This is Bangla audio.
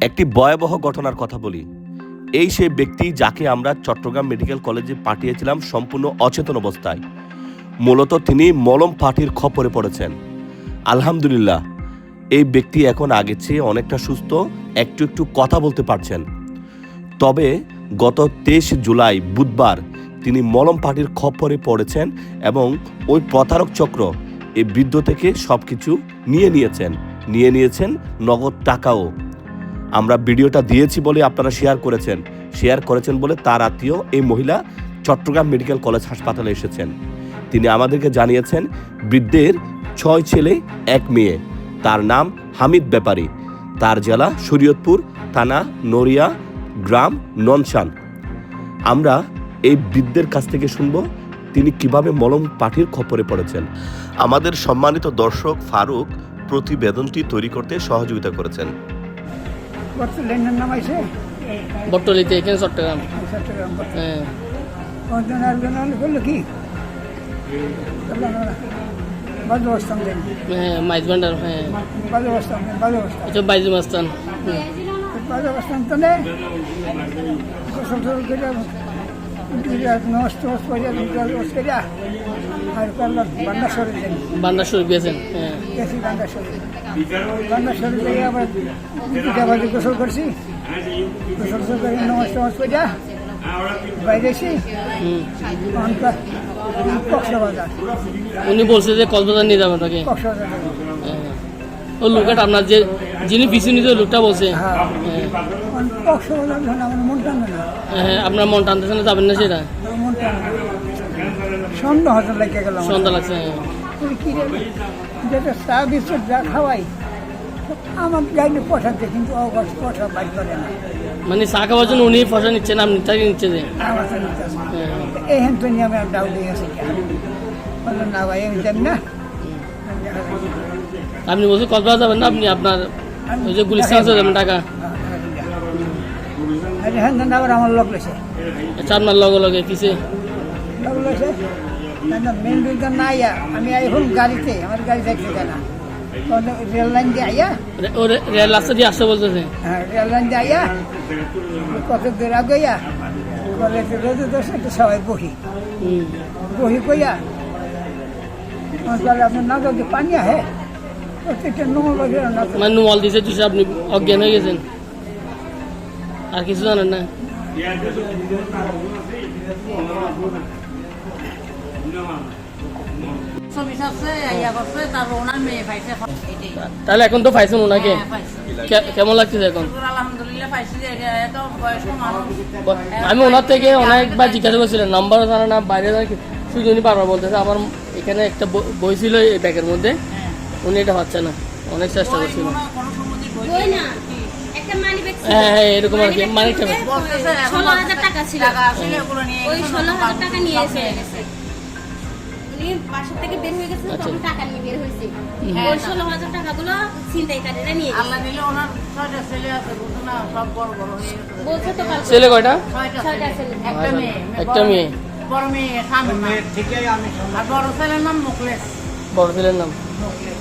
একটি ভয়াবহ ঘটনার কথা বলি। এই সেই ব্যক্তি যাকে আমরা চট্টগ্রাম মেডিকেল কলেজে পাঠিয়েছিলাম সম্পূর্ণ অচেতন অবস্থায়। মূলত তিনি মলম পাটির খপরে পড়েছেন। আলহামদুলিল্লাহ, এই ব্যক্তি এখন আগের চেয়ে অনেকটা সুস্থ, একটু একটু কথা বলতে পারছেন। তবে গত তেইশ জুলাই বুধবার তিনি মলম পাটির খপ্পরে পড়েছেন এবং ওই প্রতারক চক্র এই বৃদ্ধ থেকে সব কিছু নিয়ে নিয়েছেন। নিয়ে নিয়েছেন নগদ টাকাও। আমরা ভিডিওটা দিয়েছি বলে আপনারা শেয়ার করেছেন। শেয়ার করেছেন বলে তার আত্মীয় এই মহিলা চট্টগ্রাম মেডিকেল কলেজ হাসপাতালে এসেছেন। তিনি আমাদেরকে জানিয়েছেন, বৃদ্ধের ছয় ছেলে, এক মেয়ে। তার নাম হামিদ ব্যাপারী। তার জেলা শরীয়তপুর, থানা নড়িয়া, গ্রাম ননশান। আমরা এই বৃদ্ধের কাছ থেকে শুনব, তিনি কীভাবে মলম পাঠির খপ্পরে পড়েছেন। আমাদের সম্মানিত দর্শক ফারুক প্রতিবেদনটি তৈরি করতে সহযোগিতা করেছেন। কত লেনের নাম বট্টলিতে এখানে চট্টগ্রাম। চট্টগ্রাম হ্যাঁ। কজন আর করল কি? বাজু হ্যাঁ মাইজ ভান্ডার হ্যাঁ। বাজু বসতাম দেন বাজু বসতাম এটা বাইজু মাস্তান। বাজু বসতাম তো নেই। দেন শরীফ গেছেন হ্যাঁ। গেছি বান্ডা সরে বান্ডা থেকে আবার দুটা বাজে গোসল করছি গোসল টোসল করে নষ্ট নষ্ট করে বাইরে এসে কক্সবাজার উনি বলছে যে কক্সবাজার নিয়ে যাবেন তাকে। কক্সবাজার। হ্যাঁ। ও লোকটা আপনার যে যিনি পিছু নিতে ওই লোকটা বলছে। হ্যাঁ। হ্যাঁ। মন না হ্যাঁ আপনার মন টানতেছে না যাবেন না সেটা? সন্ধ্যা লেগে লাগছে হ্যাঁ। তুই কি রে যেটা চা যা খাওয়াই আমার গাড়ি পঠাচ্ছে কিন্তু অগস্ট পঠা বাইর করে না। মানে চা খাওয়ার জন্য উনি ফসা নিচ্ছেন আপনি তাকে তো। হ্যাঁ তো নিয়ে আমি ডাউট গেছি না ভাই আমি জানি না। আপনি বলছেন কক্সবাজার যাবেন না আপনি? আপনার যে গুলিস্তান আছে যাবেন টাকা আরে হ্যাঁ না আবার আমার লোক লেছে আচ্ছা আপনার লগে লগে কিসে লোক লেছে না মেন রোডটা না আইয়া আমি এখন গাড়িতে আমার গাড়ি দেখতে যায় না রেল লাইন দিয়ে আইয়া রে- ও রে- রেল রাস্তা দিয়ে আসতে বলতেছে হ্যাঁ রেল লাইন দিয়ে আইয়া কত দূর আগাইয়া বলে যে রোদে দোষে তো সবাই বহি হুম বহি কইয়া আমার বলে আপনার না যদি পানি আহে মানে নুমাল দিছে তুই আপনি অজ্ঞান হয়ে গেছেন। আর কিছু জানেন না? তাহলে এখন তো পাইছেন ওনাকে? কেমন লাগতেছে এখন? আমি ওনার থেকে অনেকবার জিজ্ঞাসা করছিলাম, নাম্বারও জানে না, বাইরে জানে কি- শুধু উনি বারবার বলতেছে, আমার এখানে একটা বই ছিল এই ব্যাগের মধ্যে। উনি এটা পাচ্ছে না। অনেক চেষ্টা করছিল। মানি হ্যাঁ হ্যাঁ এরকম আর কি ষোলো হাজার টাকা ছিল। টাকা আসলে ওগুলো নিয়ে ওই ষোলো হাজার টাকা নিয়ে এসে। গেছে। থেকে বের হয়ে গেছে আচ্ছা। তখন টাকা নিয়ে বের হয়েছে। ওই ষোলো হাজার টাকাগুলো ছিনতাইকারীরা নিয়ে আল্লাহ দিলে ওনার ছয়টা ছেলে আছে বুঝছ না সব বড় বড় বলছে তো ছেলে কয়টা? ছয়টা ছেলে। একটা মেয়ে একটা বড়- মেয়ে। বড় আর বড় ছেলের নাম মুখলেশ বড় ছেলের নাম? মুখলেশ